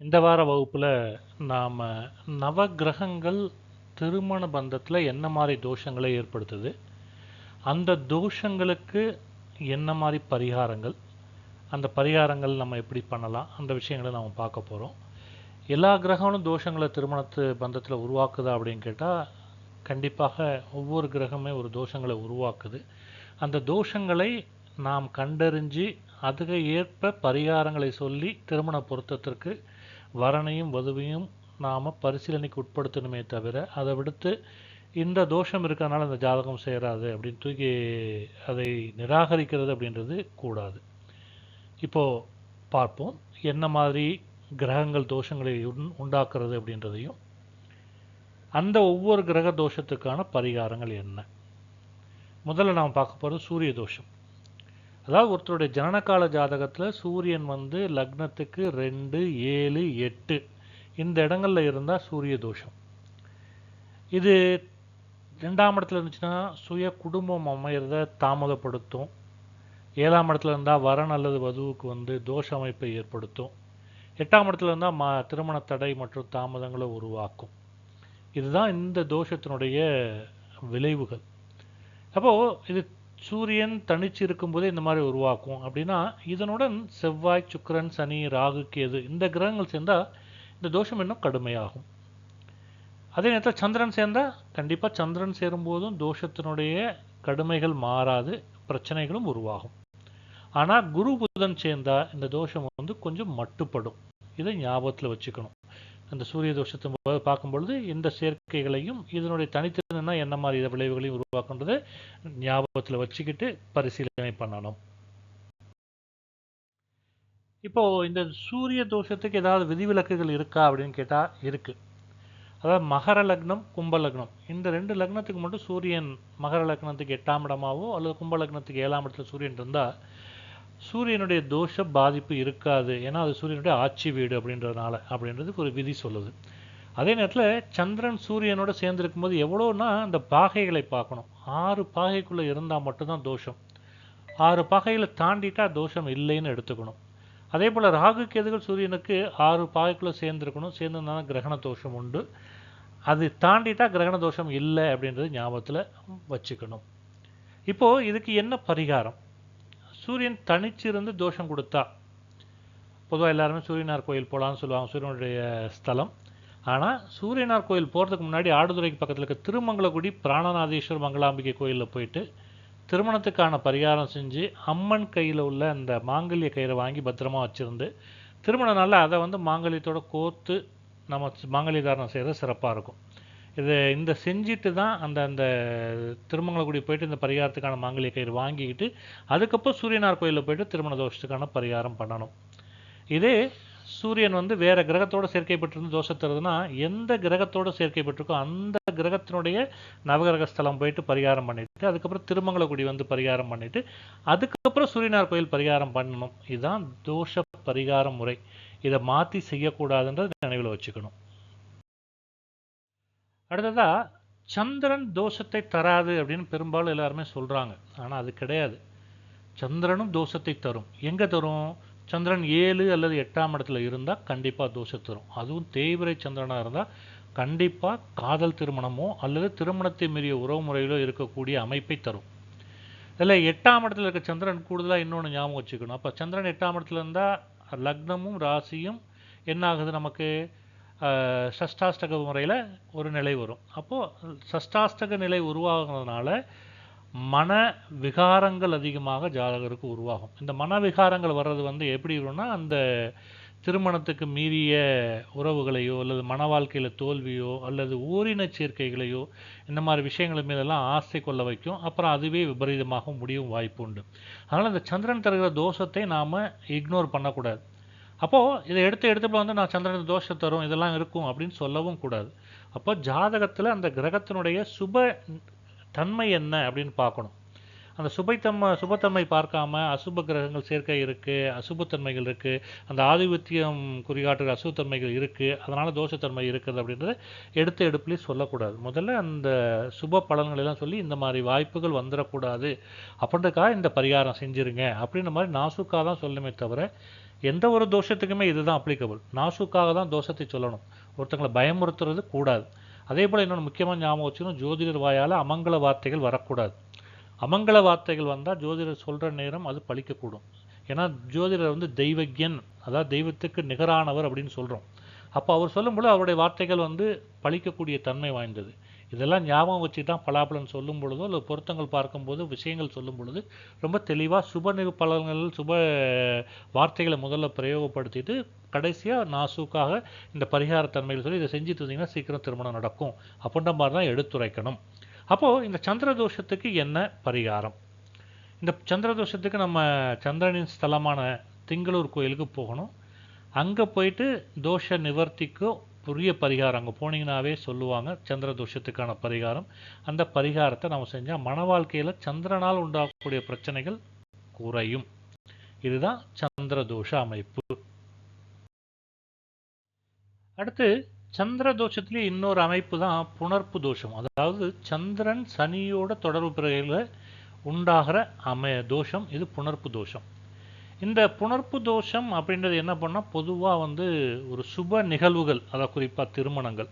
இந்த வார வகுப்பில் நாம் நவக்கிரகங்கள் திருமண பந்தத்தில் என்ன மாதிரி தோஷங்களை ஏற்படுத்துது? அந்த தோஷங்களுக்கு என்ன மாதிரி பரிகாரங்கள்? அந்த பரிகாரங்கள் நம்ம எப்படி பண்ணலாம்? அந்த விஷயங்களை நம்ம பார்க்க போகிறோம் எல்லா கிரகங்களும் தோஷங்களை திருமணத்து பந்தத்தில் உருவாக்குதா அப்படின்னு கேட்டால் கண்டிப்பாக ஒவ்வொரு கிரகமே ஒரு தோஷங்களை உருவாக்குது. அந்த தோஷங்களை நாம் கண்டறிஞ்சு அதுக்கு ஏற்ப பரிகாரங்களை சொல்லி திருமண பொருத்தத்திற்கு வரனையும் வதுவையும் நாம் பரிசீலனைக்கு உட்படுத்தணுமே தவிர அதை விடுத்து இந்த தோஷம் இருக்கிறதுனால இந்த ஜாதகம் சேராது அப்படின்னு தூக்கி அதை நிராகரிக்கிறது அப்படின்றது கூடாது. இப்போது பார்ப்போம் என்ன மாதிரி கிரகங்கள் தோஷங்களை உண் உண்டாக்குறது அப்படின்றதையும் அந்த ஒவ்வொரு கிரக தோஷத்துக்கான பரிகாரங்கள் என்ன? முதல்ல நாம் பார்க்க போகிறது சூரிய தோஷம். அதாவது ஒருத்தருடைய ஜனனகால ஜாதகத்தில் சூரியன் வந்து லக்னத்துக்கு ரெண்டு ஏழு எட்டு. இந்த இடங்களில் இருந்தால் சூரிய தோஷம். இது ரெண்டாம் இடத்துல இருந்துச்சுன்னா சுய குடும்பம் அமையிறத தாமதப்படுத்தும். ஏழாம் இடத்துல இருந்தால் வரன் அல்லது வதுவுக்கு வந்து தோஷ அமைப்பை ஏற்படுத்தும். எட்டாம் இடத்துல இருந்தால் மா திருமண தடை மற்றும் தாமதங்களை உருவாக்கும். இதுதான் இந்த தோஷத்தினுடைய விளைவுகள். அப்போது இது சூரியன் தனிச்சு இருக்கும்போதே இந்த மாதிரி உருவாக்கும். அப்படின்னா இதனுடன் செவ்வாய் சுக்கிரன் சனி ராகு கேது இந்த கிரகங்கள் சேர்ந்தால் இந்த தோஷம் இன்னும் கடுமையாகும். அதே நேரத்தில் சந்திரன் சேர்ந்தால் கண்டிப்பாக சந்திரன் சேரும்போதும் தோஷத்தினுடைய கடுமைகள் மாறாது பிரச்சனைகளும் உருவாகும். ஆனால் குரு புதன் சேர்ந்தால் இந்த தோஷம் வந்து கொஞ்சம் மட்டுப்படும். இதை ஞாபகத்தில் வச்சுக்கணும். அந்த சூரிய தோஷத்தை போது பார்க்கும்பொழுது இந்த சேர்க்கைகளையும் இதனுடைய தனித்திறனா என்ன மாதிரி விளைவுகளையும் உருவாக்குன்றதை ஞாபகத்தில் வச்சுக்கிட்டு பரிசீலனை பண்ணணும். இப்போ இந்த சூரிய தோஷத்துக்கு ஏதாவது விதிவிலக்குகள் இருக்கா அப்படின்னு கேட்டா இருக்கு. அதாவது மகர லக்னம் கும்ப லக்னம். இந்த ரெண்டு லக்னத்துக்கு மட்டும் சூரியன் மகர லக்னத்துக்கு எட்டாம் இடமாவோ அல்லது கும்ப லக்னத்துக்கு ஏழாம் இடத்துல சூரியன் இருந்தா சூரியனுடைய தோஷ பாதிப்பு இருக்காது. ஏன்னா அது சூரியனுடைய ஆட்சி வீடு அப்படின்றதுனால அப்படின்றதுக்கு ஒரு விதி சொல்லுது. அதே நேரத்தில் சந்திரன் சூரியனோட சேர்ந்துருக்கும் போது எவ்வளோன்னா அந்த பாகைகளை பார்க்கணும். ஆறு பாகைக்குள்ளே இருந்தால் மட்டும்தான் தோஷம். ஆறு பாகைகளை தாண்டிட்டா தோஷம் இல்லைன்னு எடுத்துக்கணும். அதே போல் ராகு கேதுகள் சூரியனுக்கு ஆறு பாகைக்குள்ளே சேர்ந்துருக்கணும். சேர்ந்துருந்தா கிரகண தோஷம் உண்டு. அது தாண்டிட்டா கிரகண தோஷம் இல்லை அப்படின்றது ஞாபகத்தில் வச்சுக்கணும். இப்போது இதுக்கு என்ன பரிகாரம்? சூரியன் தனிச்சிருந்து தோஷம் கொடுத்தா. பொதுவாக எல்லாருமே சூரியனார் கோயில் போகலான்னு சொல்லுவாங்க சூரியனுடைய ஸ்தலம். ஆனால் சூரியனார் கோயில் போகிறதுக்கு முன்னாடி ஆடுதுறைக்கு பக்கத்தில் இருக்க திருமங்கலக்குடி பிராணநாதீஸ்வர் மங்களாம்பிகை கோயிலில் போயிட்டு திருமணத்துக்கான பரிகாரம் செஞ்சு அம்மன் கையில் உள்ள அந்த மாங்கல்ய கயிறை வாங்கி பத்திரமா வச்சுருந்து திருமண நாளில் அதை வந்து மாங்கல்யத்தோட கோர்த்து நம்ம மாங்கல்ய தாரணம் செய்கிறது சிறப்பாக இருக்கும். இது இந்த செஞ்சுட்டு தான் அந்த அந்த திருமங்கலக்குடி போயிட்டு இந்த பரிகாரத்துக்கான மாங்கலிய கயிறு வாங்கிக்கிட்டு அதுக்கப்புறம் சூரியனார் கோயிலில் போயிட்டு திருமண தோஷத்துக்கான பரிகாரம் பண்ணணும். இதே சூரியன் வந்து வேறு கிரகத்தோட சேர்க்கைப்பட்டிருந்து தோஷம் தருதுன்னா எந்த கிரகத்தோட சேர்க்கைப்பட்டிருக்கோ அந்த கிரகத்தினுடைய நவகிரக ஸ்தலம் போயிட்டு பரிகாரம் பண்ணிட்டு அதுக்கப்புறம் திருமங்கலக்குடி வந்து பரிகாரம் பண்ணிட்டு அதுக்கப்புறம் சூரியனார் கோயில் பரிகாரம் பண்ணணும். இதுதான் தோஷ பரிகார முறை. இதை மாற்றி செய்யக்கூடாதுன்றது நினைவில் வச்சுக்கணும். அடுத்ததாக சந்திரன் தோஷத்தை தராது அப்படின்னு பெரும்பாலும் எல்லாருமே சொல்கிறாங்க ஆனால் அது கிடையாது. சந்திரனும் தோஷத்தை தரும். எங்கே தரும்? சந்திரன் ஏழு அல்லது எட்டாம் இடத்துல இருந்தால் கண்டிப்பாக தோஷம் தரும். அதுவும் தேய்பிரை சந்திரனாக இருந்தால் கண்டிப்பாக காதல் திருமணமோ அல்லது திருமணத்தை மீறிய உறவு முறையிலோ இருக்கக்கூடிய அமைப்பை தரும். இதில் எட்டாம் இடத்துல இருக்க சந்திரன் கூடுதலாக இன்னொன்று ஞாபகம் வச்சுக்கணும். அப்போ சந்திரன் எட்டாம் இடத்துல இருந்தால் லக்னமும் ராசியும் என்ன ஆகுது நமக்கு? சஷ்டாஷ்டக முறையில் ஒரு நிலை வரும். அப்போது சஷ்டாஷ்டக நிலை உருவாகிறதுனால மன விகாரங்கள் அதிகமாக ஜாதகருக்கு உருவாகும். இந்த மன விகாரங்கள் வர்றது வந்து எப்படி வரும்னா அந்த திருமணத்துக்கு மீறிய உறவுகளையோ அல்லது மன வாழ்க்கையில் தோல்வியோ அல்லது ஓரின சேர்க்கைகளையோ இந்த மாதிரி விஷயங்கள் மீதெல்லாம் ஆசை கொள்ள வைக்கும். அப்புறம் அதுவே விபரீதமாக முடியும் வாய்ப்பு உண்டு. அதனால் இந்த சந்திரன் தருகிற தோஷத்தை நாம் இக்னோர் பண்ணக்கூடாது. அப்போது இதை எடுத்து எடுத்தப்போ வந்து நான் சந்திரன் தோஷம் தரும் இதெல்லாம் இருக்கும் அப்படின்னு சொல்லவும் கூடாது. அப்போ ஜாதகத்தில் அந்த கிரகத்தினுடைய சுப தன்மை என்ன அப்படின்னு பார்க்கணும். அந்த சுபைத்தன்மை சுபத்தன்மை பார்க்காம அசுப கிரகங்கள் சேர்க்கை இருக்குது அசுபத்தன்மைகள் இருக்குது அந்த ஆதிபத்தியம் குறிகாட்டுற அசுபத்தன்மைகள் இருக்குது அதனால் தோஷத்தன்மை இருக்குது அப்படின்றத எடுத்து எடுப்புலேயே சொல்லக்கூடாது. முதல்ல அந்த சுப பலன்கள் எல்லாம் சொல்லி இந்த மாதிரி வாய்ப்புகள் வந்துடக்கூடாது. அப்படின்றதுக்காக இந்த பரிகாரம் செஞ்சுருங்க. அப்படின்ற மாதிரி நாசுக்காக தான் சொல்லணுமே தவிர எந்த ஒரு தோஷத்துக்குமே இதுதான் அப்ளிகபிள் நாசுக்காக தான் தோஷத்தை சொல்லணும். ஒருத்தங்களை பயமுறுத்துறது கூடாது. அதே போல் இன்னொன்று முக்கியமாக ஞாபகம் வச்சுக்கணும். ஜோதிடர் வாயால் அமங்கல வார்த்தைகள் வரக்கூடாது. அமங்கல வார்த்தைகள் வந்தால் ஜோதிடர் சொல்கிற நேரம் அது பழிக்கக்கூடும். ஏன்னா ஜோதிடர் வந்து தெய்வஜன் அதாவது தெய்வத்துக்கு நிகரானவர் அப்படின்னு சொல்கிறோம் அப்போ அவர் சொல்லும்போது அவருடைய வார்த்தைகள் வந்து பழிக்கக்கூடிய தன்மை வாய்ந்தது. இதெல்லாம் ஞாபகம் வச்சு தான் பலாபலன் சொல்லும் பொழுதோ இல்லை பொருத்தங்கள் பார்க்கும்போது விஷயங்கள் சொல்லும் பொழுது ரொம்ப தெளிவாக சுப பலன்கள் சுப வார்த்தைகளை முதல்ல பிரயோகப்படுத்திட்டு கடைசியாக நாசூக்காக இந்த பரிகாரத்தன்மையில் சொல்லி இதை செஞ்சுட்டு இருந்தீங்கன்னா சீக்கிரம் திருமணம் நடக்கும். அப்படின்ற மாதிரி தான் எடுத்துரைக்கணும். அப்போது இந்த சந்திர தோஷத்துக்கு என்ன பரிகாரம்? இந்த சந்திர தோஷத்துக்கு நம்ம சந்திரனின் ஸ்தலமான திங்களூர் கோயிலுக்கு போகணும். அங்கே போயிட்டு தோஷ நிவர்த்திக்கும் உரிய பரிகாரம் அங்கே போனீங்கன்னாவே சொல்லுவாங்க. சந்திர தோஷத்துக்கான பரிகாரம். அந்த பரிகாரத்தை நம்ம செஞ்சால் மன வாழ்க்கையில் சந்திரனால் உண்டாகக்கூடிய பிரச்சனைகள் குறையும். இதுதான் சந்திர தோஷ அமைப்பு. அடுத்து சந்திர தோஷத்திலே இன்னொரு அமைப்பு தான் புணர்ப்பு தோஷம். அதாவது சந்திரன் சனியோட தொடர்பு பிறகு உண்டாகிற அமை தோஷம் இது புணர்ப்பு தோஷம். இந்த புணர்ப்பு தோஷம் அப்படின்றது என்ன பண்ணால் பொதுவாக வந்து ஒரு சுப நிகழ்வுகள் அதாவது குறிப்பாக திருமணங்கள்.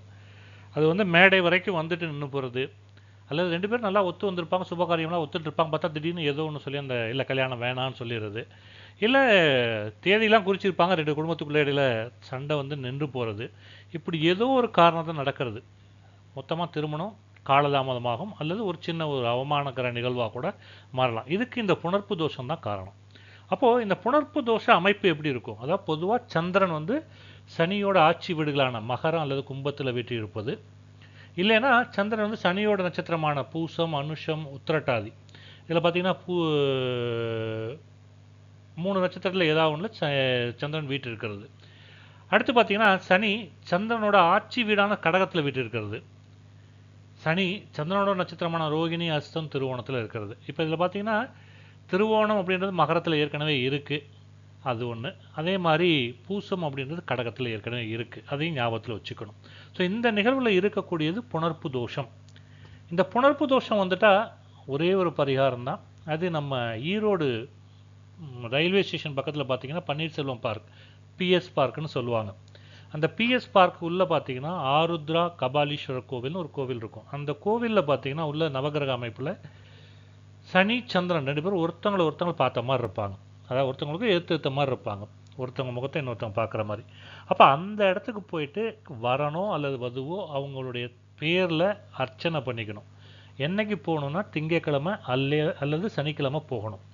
அது வந்து மேடை வரைக்கும் வந்துட்டு நின்று போகிறது அல்லது ரெண்டு பேரும் நல்லா ஒத்து வந்திருப்பாங்க சுபகாரியம்லாம் ஒத்துட்டு இருப்பாங்க பார்த்தா திடீர்னு ஏதோ ஒன்று சொல்லி அந்த இல்லை கல்யாணம் வேணான்னு சொல்லிடுறது இல்லை தேதியெல்லாம் குறிச்சிருப்பாங்க ரெண்டு குடும்பத்துக்குள்ளே இடையில சண்டை வந்து நின்று போகிறது இப்படி ஏதோ ஒரு காரணத்தை நடக்கிறது. மொத்தமாக திருமணம் காலதாமதமாகும் அல்லது ஒரு சின்ன ஒரு அவமானகர நிகழ்வாக கூட மாறலாம். இதுக்கு இந்த புணர்ப்பு தோஷம் தான் காரணம். அப்போது இந்த புணர்ப்பு தோஷ அமைப்பு எப்படி இருக்கும்? அதாவது பொதுவாக சந்திரன் வந்து சனியோட ஆட்சி வீடுகளான மகரம் அல்லது கும்பத்தில் வீட்டி இருப்பது இல்லைன்னா சந்திரன் வந்து சனியோட நட்சத்திரமான பூசம் அனுஷம் உத்திரட்டாதி. இதில் பார்த்தீங்கன்னா பூ மூணு நட்சத்திரத்தில் ஏதாவது ஒன்று சந்திரன் வீட்டு இருக்கிறது அடுத்து பார்த்தீங்கன்னா சனி சந்திரனோட ஆட்சி வீடான கடகத்தில் வீட்டு இருக்கிறது சனி சந்திரனோட நட்சத்திரமான ரோகிணி அஸ்தம் திருவோணத்தில் இருக்கிறது. இப்போ இதில் பார்த்தீங்கன்னா திருவோணம் அப்படின்றது மகரத்தில் ஏற்கனவே இருக்குது அது ஒன்று அதே மாதிரி பூசம் அப்படின்றது கடகத்தில் ஏற்கனவே இருக்குது அதையும் ஞாபகத்தில் வச்சுக்கணும். ஸோ இந்த நிகழ்வில் இருக்கக்கூடியது புணர்ப்பு தோஷம். இந்த புணர்ப்பு தோஷம் வந்துட்டால் ஒரே ஒரு பரிகாரம் தான் அது நம்ம ஈரோடு ரயில்வே ஸ்டேஷன் பக்கத்தில் பார்த்தீங்கன்னா பன்னீர்செல்வம் பார்க் பிஎஸ் பார்க்குன்னு சொல்லுவாங்க. அந்த பிஎஸ் பார்க் உள்ளே பார்த்தீங்கன்னா ஆருத்ரா கபாலீஸ்வரர் கோவில்னு ஒரு கோவில் இருக்கும். அந்த கோவிலில் பார்த்தீங்கன்னா உள்ள நவகிரக அமைப்பில் சனி சந்திரன் ரெண்டு பேரும் ஒருத்தங்கள ஒருத்தங்களை பார்த்த மாதிரி இருப்பாங்க. அதாவது ஒருத்தவங்களுக்கு எடுத்து எடுத்த மாதிரி இருப்பாங்க. ஒருத்தவங்க முகத்தை இன்னொருத்தவங்க பார்க்குற மாதிரி. அப்போ அந்த இடத்துக்கு போயிட்டு வரனோ அல்லது வதுவோ அவங்களுடைய பேரில் அர்ச்சனை பண்ணிக்கணும். என்னைக்கு போகணுன்னா திங்கக்கிழமை அல்லே அல்லது சனிக்கிழமை போகணும்.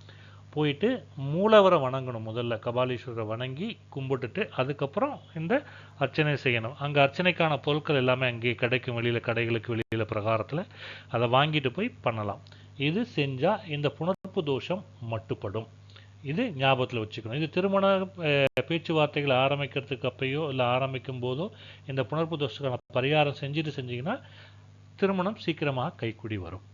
போயிட்டு மூலவரை வணங்கணும் முதல்ல. கபாலீஸ்வரரை வணங்கி கும்பிட்டுட்டு அதுக்கப்புறம் இந்த அர்ச்சனை செய்யணும். அங்கே அர்ச்சனைக்கான பொருட்கள் எல்லாமே அங்கேயே கிடைக்கும். வெளியில் கடைகளுக்கு வெளியில் பிரகாரத்தில். அதை வாங்கிட்டு போய் பண்ணலாம். இது செஞ்சால் இந்த புணர்ப்பு தோஷம் மட்டுப்படும். இது ஞாபகத்தில் வச்சுக்கணும். இது திருமண பேச்சுவார்த்தைகள் ஆரம்பிக்கிறதுக்கு அப்பையோ இல்லை ஆரம்பிக்கும் போதோ இந்த புணர்ப்பு தோஷத்துக்கான பரிகாரம் செஞ்சுட்டு செஞ்சீங்கன்னா திருமணம் சீக்கிரமாக கைக்குடி வரும்.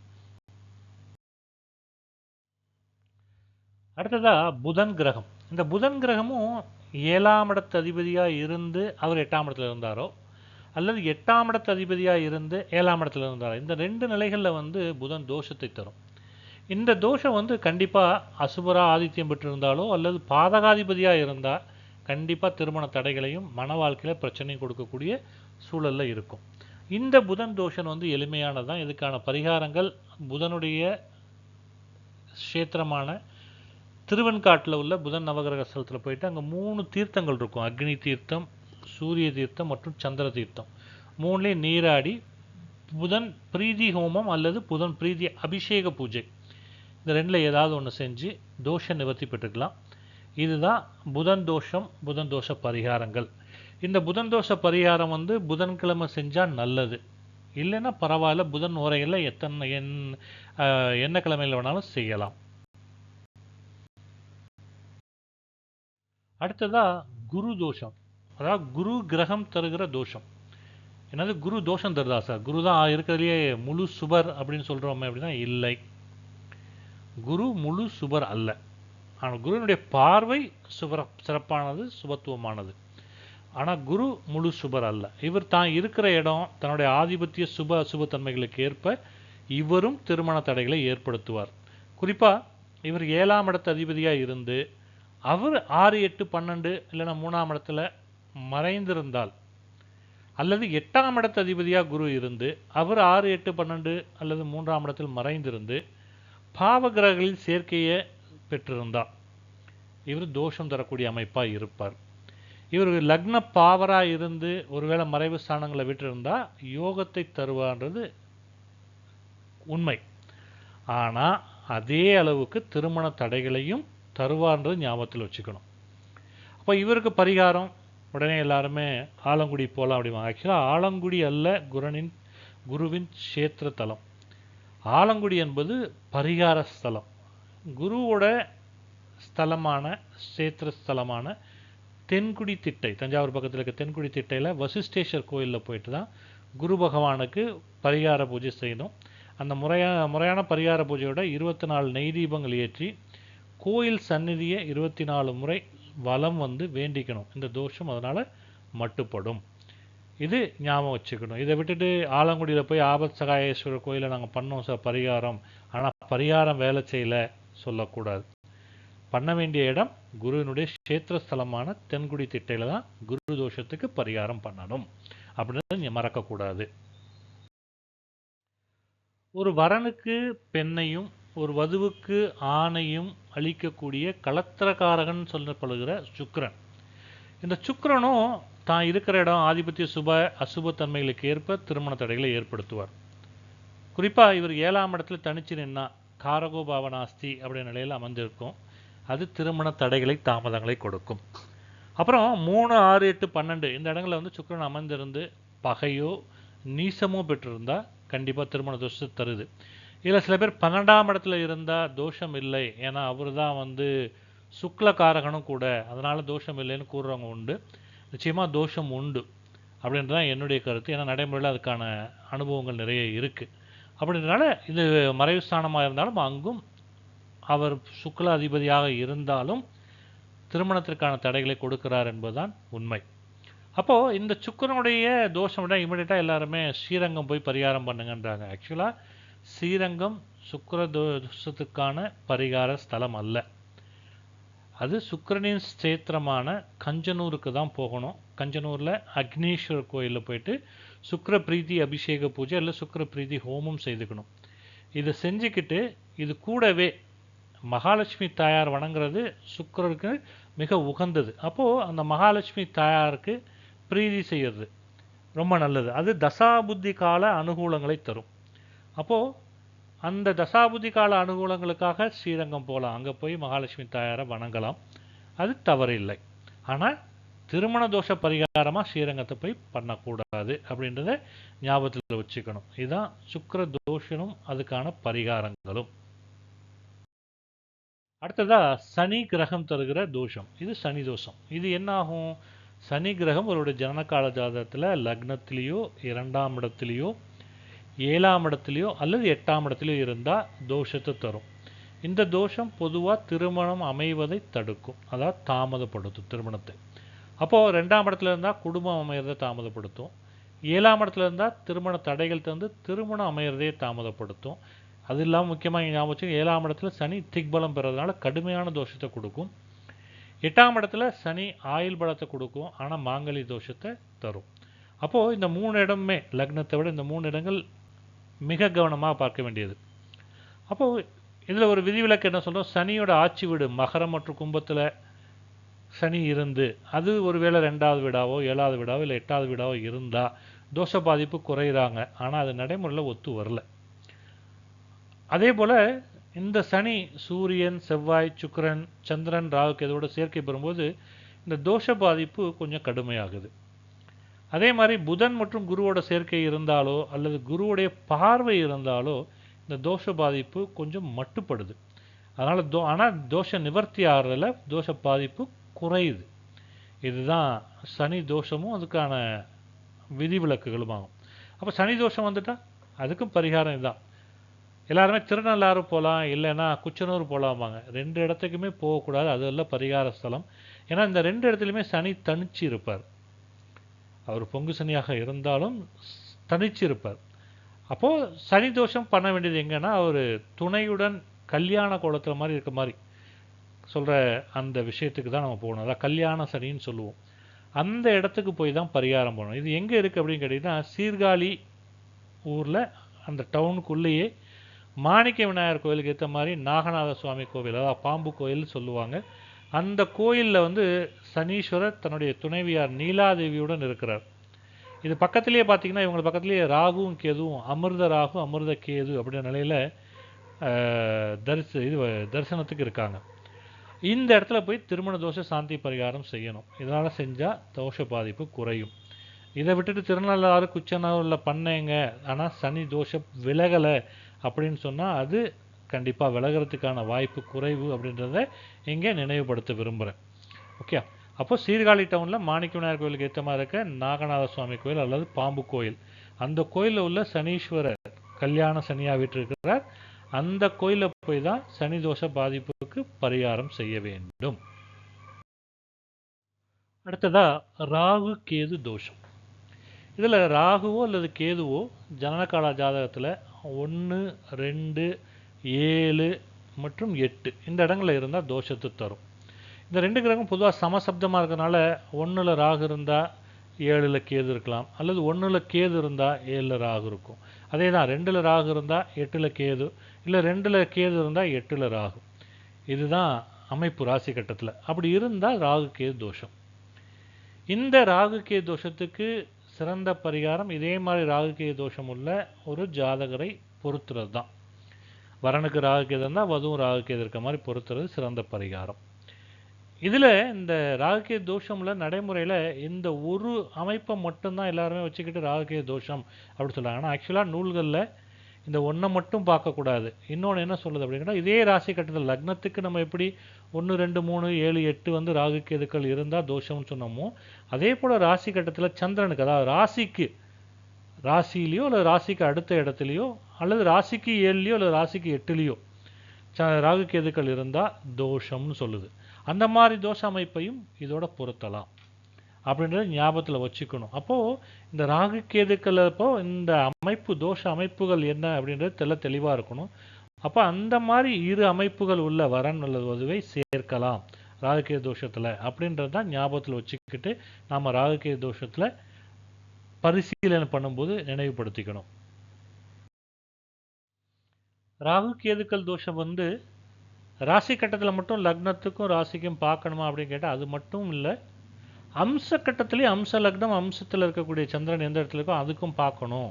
அடுத்ததாக புதன் கிரகம். இந்த புதன் கிரகமும் ஏழாம் இடத்து அதிபதியாக இருந்து அவர் எட்டாம் இடத்துல இருந்தாரோ அல்லது எட்டாம் இடத்து அதிபதியாக இருந்து ஏழாம் இடத்துல இருந்தார். இந்த ரெண்டு நிலைகளில் வந்து புதன் தோஷத்தை தரும். இந்த தோஷம் வந்து கண்டிப்பாக அசுபரா ஆதித்யம் பெற்றிருந்தாலோ அல்லது பாதகாதிபதியாக இருந்தால் கண்டிப்பாக திருமண தடைகளையும் மன வாழ்க்கையில் பிரச்சனையும் கொடுக்கக்கூடிய சூழலில் இருக்கும். இந்த புதன் தோஷம் வந்து எளிமையானது தான் இதுக்கான பரிகாரங்கள் புதனுடைய க்ஷேத்திரமான திருவெண்காட்டில் உள்ள புதன் நவகிரக ஸ்தலத்தில் போயிட்டு அங்கே மூணு தீர்த்தங்கள் இருக்கும். அக்னி தீர்த்தம் சூரிய தீர்த்தம் மற்றும் சந்திர தீர்த்தம். மூணுலேயும் நீராடி புதன் பிரீதி ஹோமம் அல்லது புதன் பிரீதி அபிஷேக பூஜை. இந்த ரெண்டில் ஏதாவது ஒன்று செஞ்சு தோஷ நிவர்த்தி பெற்றுக்கலாம். இதுதான் புதன் தோஷம் புதன் தோஷ பரிகாரங்கள். இந்த புதன் தோஷ பரிகாரம் வந்து புதன்கிழமை செஞ்சால் நல்லது. இல்லைன்னா பரவாயில்ல புதன் உரையில் எத்தனை என் என்ன கிழமையில் வேணாலும் செய்யலாம். அடுத்ததா குரு தோஷம். அதாவது குரு கிரகம் தருகிற தோஷம். என்னது? குரு தோஷம் தருதா சார்? குரு தான் இருக்கிறதுலையே முழு சுபர் அப்படின்னு சொல்கிறோமே அப்படின்னா இல்லை. குரு முழு சுபர் அல்ல. ஆனால் குருவினுடைய பார்வை சுபர சிறப்பானது சுபத்துவமானது. ஆனால் குரு முழு சுபர் அல்ல. இவர் தான் இருக்கிற இடம் தன்னுடைய ஆதிபத்திய சுப அசுபத்தன்மைகளுக்கு ஏற்ப இவரும் திருமண தடைகளை ஏற்படுத்துவார். குறிப்பாக இவர் ஏழாம் இடத்து அதிபதியாக இருந்து அவர் ஆறு எட்டு பன்னெண்டு இல்லைன்னா மூணாம் இடத்துல மறைந்திருந்தால். அல்லது எட்டாம் இடத்து அதிபதியாக குரு இருந்து அவர் ஆறு எட்டு பன்னெண்டு அல்லது மூன்றாம் இடத்தில் மறைந்திருந்து பாவகிரகங்களில் சேர்க்கையை பெற்றிருந்தார். இவர் தோஷம் தரக்கூடிய அமைப்பாக இருப்பார். இவர் லக்ன பாவராக இருந்து ஒருவேளை மறைவு ஸ்தானங்களை விட்டிருந்தால் யோகத்தை தருவான்றது உண்மை. ஆனால் அதே அளவுக்கு திருமண தடைகளையும் தருவான்றது ஞாபகத்தில் வச்சுக்கணும். அப்போ இவருக்கு பரிகாரம் உடனே எல்லாருமே ஆலங்குடி போகலாம் அப்படிவாங்க ஆக்சுவலாக ஆலங்குடி அல்ல குரனின் குருவின் க்ஷேத்திர தலம் ஆலங்குடி என்பது பரிகார ஸ்தலம். குருவோட ஸ்தலமான க்ஷேத்திர ஸ்தலமான தென்குடி திட்டை தஞ்சாவூர் பக்கத்தில் இருக்க தென்குடி திட்டையில் வசிஷ்டேஸ்வர் கோயிலில் போயிட்டு தான் குரு பகவானுக்கு பரிகார பூஜை செய்யணும் அந்த முறையான முறையான பரிகார பூஜையோட இருபத்தி நாலு நெய் தீபங்கள் ஏற்றி கோயில் சந்நிதியை இருபத்தி நாலு முறை வளம் வந்து வேண்டிக்கணும். இந்த தோஷம் அதனால் மட்டுப்படும். இது ஞாபகம் வச்சுக்கணும். இதை விட்டுட்டு ஆலங்குடியில் போய் ஆபத் சகாயேஸ்வரர் கோயிலை நாங்கள் பண்ணோம் சார் பரிகாரம். ஆனால் பரிகாரம் வேலை செய்யல சொல்லக்கூடாது. பண்ண வேண்டிய இடம் குருவினுடைய க்ஷேத்திரஸ்தலமான தென்குடி திட்டையில் தான் குரு தோஷத்துக்கு பரிகாரம் பண்ணணும். அப்படின்னு நீ மறக்கக்கூடாது. ஒரு வரனுக்கு பெண்ணையும் ஒரு வதுவுக்கு ஆணையும் அளிக்கக்கூடிய கலத்திரக்காரகன் சொல்லப்படுகிற சுக்கரன். இந்த சுக்கரனும் தான் இருக்கிற இடம் ஆதிபத்திய சுப அசுபத்தன்மைகளுக்கு ஏற்ப திருமண தடைகளை ஏற்படுத்துவார். குறிப்பாக இவர் ஏழாம் இடத்துல தனிச்சு நின்னா காரகோபாவனாஸ்தி அப்படின்ற நிலையில் அமர்ந்திருக்கும். அது திருமண தடைகளை தாமதங்களை கொடுக்கும். அப்புறம் மூணு ஆறு எட்டு பன்னெண்டு இந்த இடங்களில் வந்து சுக்கரன் அமர்ந்திருந்து பகையோ நீசமோ பெற்றிருந்தால் கண்டிப்பாக திருமண தோஷத்தை தருது. இதில் சில பேர் பன்னெண்டாம் இடத்துல இருந்தால் தோஷம் இல்லை. ஏன்னா அவர் தான் வந்து சுக்லகாரகனும் கூட. அதனால தோஷம் இல்லைன்னு கூறுறவங்க உண்டு. நிச்சயமாக தோஷம் உண்டு அப்படின்றது தான் என்னுடைய கருத்து. ஏன்னா நடைமுறையில் அதுக்கான அனுபவங்கள் நிறைய இருக்குது அப்படின்றனால இது மறைவு ஸ்தானமாக இருந்தாலும் அங்கும் அவர் சுக்ல அதிபதியாக இருந்தாலும் திருமணத்திற்கான தடைகளை கொடுக்கிறார் என்பதுதான் உண்மை. அப்போது இந்த சுக்கரனுடைய தோஷம் விட இமீடியட்டாக எல்லாருமே ஸ்ரீரங்கம் போய் பரிகாரம் பண்ணுங்கன்றாங்க. ஆக்சுவலாக ஸ்ரீரங்கம் சுக்கரதோஷத்துக்கான பரிகார ஸ்தலம் அல்ல. அது சுக்கரனின் ஸ்தேத்திரமான கஞ்சனூருக்கு தான் போகணும். கஞ்சனூரில் அக்னீஸ்வரர் கோயிலில் போயிட்டு சுக்கர பிரீதி அபிஷேக பூஜை இல்லை சுக்கர பிரீதி ஹோமம் செய்துக்கணும். இதை செஞ்சுக்கிட்டு இது கூடவே மகாலட்சுமி தாயார் வணங்குறது சுக்கரருக்கு மிக உகந்தது. அப்போது அந்த மகாலட்சுமி தாயாருக்கு பிரீதி செய்யறது ரொம்ப நல்லது. அது தசாபுத்தி கால அனுகூலங்களை தரும். அப்போது அந்த தசாபுதி கால அனுகூலங்களுக்காக ஸ்ரீரங்கம் போகலாம் அங்கே போய் மகாலட்சுமி தாயாரை வணங்கலாம். அது தவறு இல்லை ஆனால் திருமண தோஷ பரிகாரமாக ஸ்ரீரங்கத்தை போய் பண்ணக்கூடாது அப்படின்றத ஞாபகத்தில் வச்சுக்கணும். இதுதான் சுக்கர தோஷனும் அதுக்கான பரிகாரங்களும். அடுத்ததா சனி கிரகம் தருகிற தோஷம். இது சனி தோஷம். இது என்ன ஆகும் சனி கிரகம் அவருடைய ஜனனகால ஜாதகத்தில் லக்னத்திலேயோ இரண்டாம் இடத்துலேயோ ஏழாம் இடத்துலையோ அல்லது எட்டாம் இடத்துலையோ இருந்தால் தோஷத்தை தரும். இந்த தோஷம் பொதுவாக திருமணம் அமைவதை தடுக்கும். அதாவது தாமதப்படுத்தும் திருமணத்தை. அப்போது ரெண்டாம் இடத்துல இருந்தால் குடும்பம் அமையிறதை தாமதப்படுத்தும். ஏழாம் இடத்துல இருந்தால் திருமண தடைகள் தந்து திருமணம் அமையிறதே தாமதப்படுத்தும். அது இல்லாமல் முக்கியமாக ஞாபகம் வச்சு ஏழாம் இடத்துல சனி திக்பலம் பெறதுனால கடுமையான தோஷத்தை கொடுக்கும். எட்டாம் இடத்துல சனி ஆயுள் பலத்தை கொடுக்கும். ஆனால் மாங்கலி தோஷத்தை தரும். அப்போது இந்த மூணு இடமுமே லக்னத்தை விட இந்த மூணு இடங்கள் மிக கவனமாக பார்க்க வேண்டியது. அப்போது இதில் ஒரு விதிவிலக்கு என்ன சொல்கிறோம் சனியோட ஆட்சி வீடு மகரம் மற்றும் கும்பத்தில் சனி இருந்து அது ஒருவேளை ரெண்டாவது வீடாவோ ஏழாவது வீடாவோ இல்லை எட்டாவது வீடாவோ இருந்தால் தோஷ பாதிப்பு குறையிறாங்க. ஆனால் அது நடைமுறையில் ஒத்து வரல. அதே போல் இந்த சனி சூரியன் செவ்வாய் சுக்கரன் சந்திரன் ராகுக்கு இதோட சேர்க்கை பெறும்போது இந்த தோஷ பாதிப்பு கொஞ்சம் கடுமையாகுது. அதே மாதிரி புதன் மற்றும் குருவோட சேர்க்கை இருந்தாலோ அல்லது குருவுடைய பார்வை இருந்தாலோ இந்த தோஷ பாதிப்பு கொஞ்சம் மட்டுப்படுது. அதனால் தோ ஆனால் தோஷ நிவர்த்தி ஆகிறதில் தோஷ பாதிப்பு குறையுது. இதுதான் சனி தோஷமும் அதுக்கான விதிவிலக்குகளும் ஆகும் அப்போ சனி தோஷம் வந்துட்டா அதுக்கும் பரிகாரம் இதுதான் எல்லாருமே திருநள்ளாறு போகலாம் இல்லைன்னா குச்சனூர் போகலாமாங்க ரெண்டு இடத்துக்குமே போகக்கூடாது அதெல்லாம் பரிகார ஸ்தலம் ஏன்னா இந்த ரெண்டு இடத்துலையுமே சனி தனிச்சு இருப்பார். அவர் பொங்கு சனியாக இருந்தாலும் தனிச்சிருப்பார். அப்போது சனி தோஷம் பண்ண வேண்டியது எங்கன்னா அவர் துணையுடன் கல்யாண கோலத்தில் மாதிரி இருக்க மாதிரி சொல்கிற அந்த விஷயத்துக்கு தான் நம்ம போகணும். அதான் கல்யாண சனின்னு சொல்லுவோம். அந்த இடத்துக்கு போய் தான் பரிகாரம் பண்ணணும். இது எங்கே இருக்குது அப்படின்னு கேட்டிங்கன்னா சீர்காழி ஊரில் அந்த டவுனுக்குள்ளேயே மாணிக்க விநாயகர் கோயிலுக்கு ஏற்ற மாதிரி நாகநாத சுவாமி கோவில் அதாவது பாம்பு கோயில் சொல்லுவாங்க. அந்த கோயிலில் வந்து சனீஸ்வரர் தன்னுடைய துணைவியார் நீலாதேவியுடன் இருக்கிறார். இது பக்கத்திலேயே பார்த்தீங்கன்னா இவங்க பக்கத்திலேயே ராகுவும் கேதுவும் அமிர்த ராகு அமிர்த கேது அப்படின்ற நிலையில் தரிசி இது தரிசனத்துக்கு இருக்காங்க. இந்த இடத்துல போய் திருமண தோஷ சாந்தி பரிகாரம் செய்யணும். இதனால் செஞ்சால் தோஷ பாதிப்பு குறையும். இதை விட்டுட்டு திருநள்ளாறு குச்சனூரில் பண்ணேங்க. ஆனால் சனி தோஷம் விலகலை அப்படின்னு சொன்னால் அது கண்டிப்பாக விலகிறதுக்கான வாய்ப்பு குறைவு அப்படின்றத இங்கே நினைவுபடுத்த விரும்புகிறேன் ஓகே அப்போ சீர்காழி டவுனில் மாணிக்க விநாயகர் கோயிலுக்கு ஏற்ற மாதிரி இருக்க நாகநாத சுவாமி கோயில் அல்லது பாம்பு கோயில். அந்த கோயிலில் உள்ள சனீஸ்வரர் கல்யாண சனியாக விட்டிருக்கிறார். அந்த கோயிலில் போய் தான் சனி தோஷ பாதிப்புக்கு பரிகாரம் செய்ய வேண்டும். அடுத்ததா ராகு கேது தோஷம். இதில் ராகுவோ அல்லது கேதுவோ ஜனனகால ஜாதகத்தில் ஒன்று ரெண்டு ஏழு மற்றும் எட்டு. இந்த இடங்களில் இருந்தால் தோஷத்தை தரும். இந்த ரெண்டு கிரகம் பொதுவாக சமசப்தமாக இருக்கிறனால ஒன்றில் ராகு இருந்தால் ஏழில் கேது இருக்கலாம். அல்லது ஒன்றில் கேது இருந்தால் ஏழில் ராகு இருக்கும். அதே தான் ரெண்டில் ராகு இருந்தால் எட்டில் கேது இல்லை ரெண்டில் கேது இருந்தால் எட்டில் ராகு. இதுதான் அமைப்பு ராசி கட்டத்தில். அப்படி இருந்தால் ராகு கேது தோஷம். இந்த ராகு கே தோஷத்துக்கு சிறந்த பரிகாரம் இதே மாதிரி ராகு கே தோஷம் உள்ள ஒரு ஜாதகரை பொறுத்துறது தான் வரனுக்கு ராகு கேது இருந்தால் வதுவும் ராகு கேது இருக்க மாதிரி பொறுத்துறது சிறந்த பரிகாரம். இதில் இந்த ராகுகே தோஷமில் நடைமுறையில் இந்த ஒரு அமைப்பை மட்டும்தான் எல்லாருமே வச்சுக்கிட்டு ராகுகே தோஷம் அப்படின்னு சொல்கிறாங்க ஆனால் ஆக்சுவலாக நூல்களில் இந்த ஒன்றை மட்டும் பார்க்கக்கூடாது இன்னொன்று என்ன சொல்லுது அப்படின்னா இதே ராசி கட்டத்தில் லக்னத்துக்கு நம்ம எப்படி ஒன்று ரெண்டு மூணு ஏழு எட்டு வந்து ராகு கேதுக்கள் இருந்தால் தோஷம்னு சொன்னோமோ அதே போல் ராசி கட்டத்தில் சந்திரனுக்கு அதாவது ராசிக்கு ராசியிலையோ இல்லை ராசிக்கு அடுத்த இடத்துலையோ அல்லது ராசிக்கு ஏழுலையோ அல்லது ராசிக்கு எட்டுலேயோ. ராகு கேதுக்கள் இருந்தால் தோஷம்னு சொல்லுது. அந்த மாதிரி தோஷ அமைப்பையும் இதோட பொருத்தலாம். அப்படின்றத ஞாபகத்தில் வச்சுக்கணும். அப்போது இந்த ராகு கேதுக்கள் அப்போ இந்த அமைப்பு தோஷ அமைப்புகள் என்ன அப்படின்றது தெல்ல தெளிவாக இருக்கணும். அப்போ அந்த மாதிரி இரு அமைப்புகள் உள்ள வரன் அல்லது வதுவை சேர்க்கலாம். ராகுகேது தோஷத்தில் அப்படின்றது தான் ஞாபகத்தில் வச்சுக்கிட்டு நாம் ராகுகேது தோஷத்தில் பரிசீலனை பண்ணும்போது நினைவுபடுத்திக்கணும். ராகு கேதுக்கள் தோஷம் வந்து ராசி கட்டத்தில் மட்டும் லக்னத்துக்கும் ராசிக்கும் பார்க்கணுமா அப்படின்னு கேட்டால் அது மட்டும் இல்லை. அம்ச கட்டத்திலேயே அம்ச லக்னம் அம்சத்தில் இருக்கக்கூடிய சந்திரன் எந்த இடத்துல இருக்கோ அதுக்கும் பார்க்கணும்.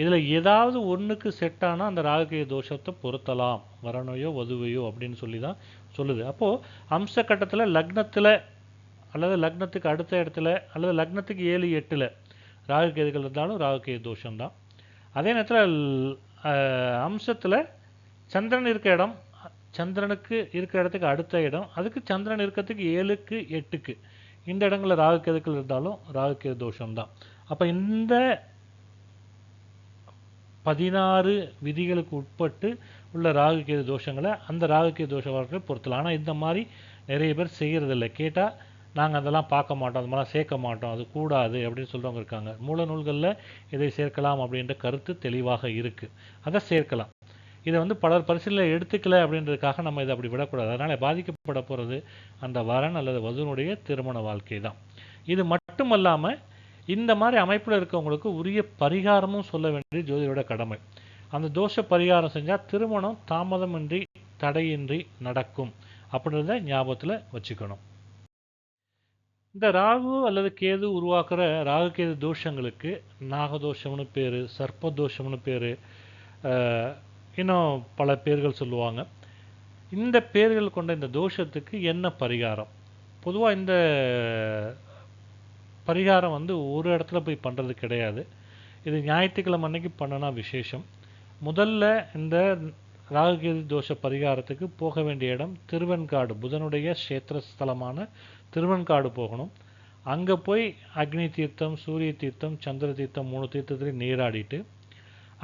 இதில் ஏதாவது ஒன்றுக்கு செட் ஆனால் அந்த ராகுகேய தோஷத்தை பொருத்தலாம். வரணையோ வதுவையோ அப்படின்னு சொல்லி தான் சொல்லுது. அப்போது அம்ச கட்டத்தில் லக்னத்தில் அல்லது லக்னத்துக்கு அடுத்த இடத்துல அல்லது லக்னத்துக்கு ஏழு எட்டில் ராகு கேதுகள் இருந்தாலும் ராகுகேய தோஷம்தான். அதே நேரத்தில் அம்சத்தில் சந்திரன் இருக்க இடம் சந்திரனுக்கு இருக்கிற இடத்துக்கு அடுத்த இடம் அதுக்கு சந்திரன் இருக்கிறதுக்கு ஏழுக்கு எட்டுக்கு. இந்த இடங்களில் ராகு கேதுக்கள் இருந்தாலும் ராகு கேது தோஷம்தான் அப்போ இந்த பதினாறு விதிகளுக்கு உட்பட்டு உள்ள ராகு கேது தோஷங்களை அந்த ராகு கேது தோஷங்களை பொறுத்தலாம் ஆனால் இந்த மாதிரி நிறைய பேர் செய்கிறதில்ல கேட்டால் நாங்கள் அதெல்லாம் பார்க்க மாட்டோம் அது மாதிரிலாம் சேர்க்க மாட்டோம் அது கூடாது அப்படின்னு சொல்கிறவங்க இருக்காங்க. மூல நூல்களில் இதை சேர்க்கலாம் அப்படின்ற கருத்து தெளிவாக இருக்குது அதை சேர்க்கலாம். இதை வந்து பலர் பரிசீலனை எடுத்துக்கல அப்படின்றதுக்காக நம்ம இதை அப்படி விடக்கூடாது. அதனால் பாதிக்கப்பட போகிறது அந்த வரன் அல்லது வதுனுடைய திருமண வாழ்க்கை தான். இது மட்டுமல்லாமல் இந்த மாதிரி அமைப்பில் இருக்கவங்களுக்கு உரிய பரிகாரமும் சொல்ல வேண்டிய ஜோதியோட கடமை. அந்த தோஷ பரிகாரம் செஞ்சால் திருமணம் தாமதமின்றி தடையின்றி நடக்கும் அப்படின்றத ஞாபகத்தில் வச்சுக்கணும். இந்த ராகு அல்லது கேது உருவாக்குற ராகு கேது தோஷங்களுக்கு நாகதோஷம்னு பேர் சர்ப்பதோஷம்னு பேர் இன்னும் பல பேர்கள் சொல்லுவாங்க. இந்த பேர்கள் கொண்ட இந்த தோஷத்துக்கு என்ன பரிகாரம்? பொதுவாக இந்த பரிகாரம் வந்து ஒரு இடத்துல போய் பண்ணுறது கிடையாது. இது ஞாயிற்றுக்கிழமை அன்னைக்கு பண்ணனா விசேஷம். முதல்ல இந்த ராகுகேது தோஷ பரிகாரத்துக்கு போக வேண்டிய இடம் திருவெண்காடு. புதனுடைய ஸ்தலமான திருவெண்காடு போகணும். அங்கே போய் அக்னி தீர்த்தம் சூரிய தீர்த்தம் சந்திர தீர்த்தம் மூணு தீர்த்தத்திலையும் நீராடிட்டு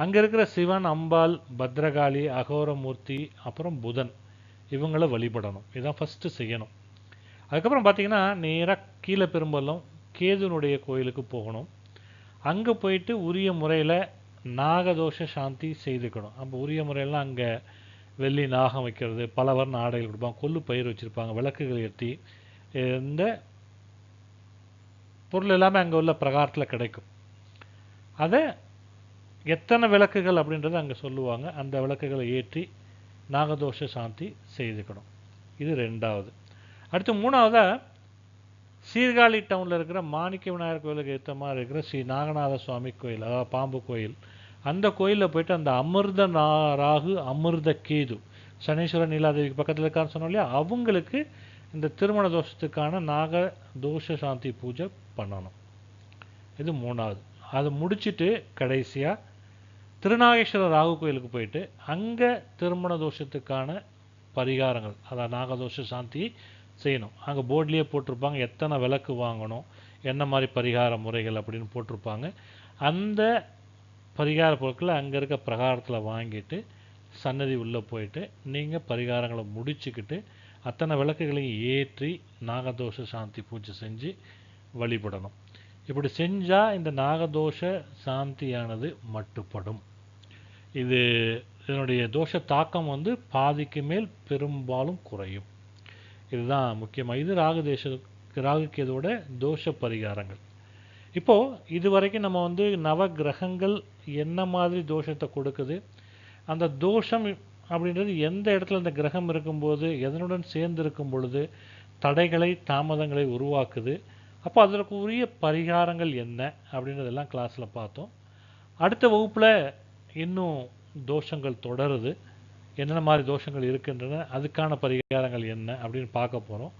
அங்கே இருக்கிற சிவன் அம்பாள் பத்ரகாளி அகோரமூர்த்தி அப்புறம் புதன் இவங்கள வழிபடணும். இதான் ஃபஸ்ட்டு செய்யணும். அதுக்கப்புறம் பார்த்தீங்கன்னா நேராக கீழே பெரும்பள்ளம் கேதுனுடைய கோயிலுக்கு போகணும். அங்கே போயிட்டு உரிய முறையில் நாகதோஷ சாந்தி செய்துக்கணும். அப்போ உரிய முறையெல்லாம் அங்கே வெள்ளி நாகம் வைக்கிறது பல வர்ண ஆடைகள் கொடுப்பாங்க கொல்லு பயிர் வச்சுருப்பாங்க விளக்குகள் ஏற்றி இந்த பொருள் எல்லாமே அங்கே உள்ள பிரகாரத்தில் கிடைக்கும். அதை எத்தனை விளக்குகள் அப்படின்றத அங்கே சொல்லுவாங்க. அந்த விளக்குகளை ஏற்றி நாகதோஷ சாந்தி செய்துக்கணும். இது ரெண்டாவது. அடுத்து மூணாவதாக சீர்காழி டவுனில் இருக்கிற மாணிக்க விநாயகர் கோயிலுக்கு ஏற்ற மாதிரி இருக்கிற ஸ்ரீ நாகநாத சுவாமி கோயில் அதாவது பாம்பு கோயில். அந்த கோயிலில் போயிட்டு அந்த அமிர்த நா ராகு அமிர்த கேது சனீஸ்வரன் நீலாதேவிக்கு பக்கத்தில் இருக்கான்னு சொன்னோம் இல்லையா? அவங்களுக்கு இந்த திருமண தோஷத்துக்கான நாக தோஷ சாந்தி பூஜை பண்ணணும். இது மூணாவது. அதை முடிச்சுட்டு கடைசியாக திருநாகேஸ்வரர் ராகு கோயிலுக்கு போயிட்டு அங்கே திருமண தோஷத்துக்கான பரிகாரங்கள் அதாவது நாகதோஷ சாந்தி செய்யணும். அங்கே போர்ட்லேயே போட்டிருப்பாங்க எத்தனை விளக்கு வாங்கணும் என்ன மாதிரி பரிகார முறைகள் அப்படின்னு போட்டிருப்பாங்க. அந்த பரிகார பொருட்களை அங்கே இருக்க பிரகாரத்தில் வாங்கிட்டு சன்னதி உள்ளே போயிட்டு நீங்கள் பரிகாரங்களை முடிச்சுக்கிட்டு அத்தனை விளக்குகளையும் ஏற்றி நாகதோஷ சாந்தி பூஜை செஞ்சு வழிபடணும். இப்படி செஞ்சால் இந்த நாகதோஷ சாந்தியானது மட்டுப்படும். இது இதனுடைய தோஷ தாக்கம் வந்து பாதிக்கு மேல் பெரும்பாலும் குறையும். இதுதான் முக்கியமாக இது ராகு தேச இதோட தோஷ பரிகாரங்கள். இப்போது இது வரைக்கும் நம்ம வந்து நவ கிரகங்கள் என்ன மாதிரி தோஷத்தை கொடுக்குது அந்த தோஷம் அப்படின்றது எந்த இடத்துல அந்த கிரகம் இருக்கும்போது எதனுடன் சேர்ந்து இருக்கும் பொழுது தடைகளை தாமதங்களை உருவாக்குது அப்போ அதற்கு உரிய பரிகாரங்கள் என்ன அப்படின்றதெல்லாம் கிளாஸில் பார்த்தோம். அடுத்த வகுப்பில் இன்னும் தோஷங்கள் தொடருது. என்னென்ன மாதிரி தோஷங்கள் இருக்கின்றன அதுக்கான பரிகாரங்கள் என்ன அப்படின்னு பார்க்க போகிறோம்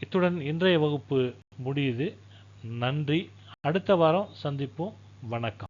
இத்துடன் இன்றைய வகுப்பு முடியுது. நன்றி. அடுத்த வாரம் சந்திப்போம். வணக்கம்.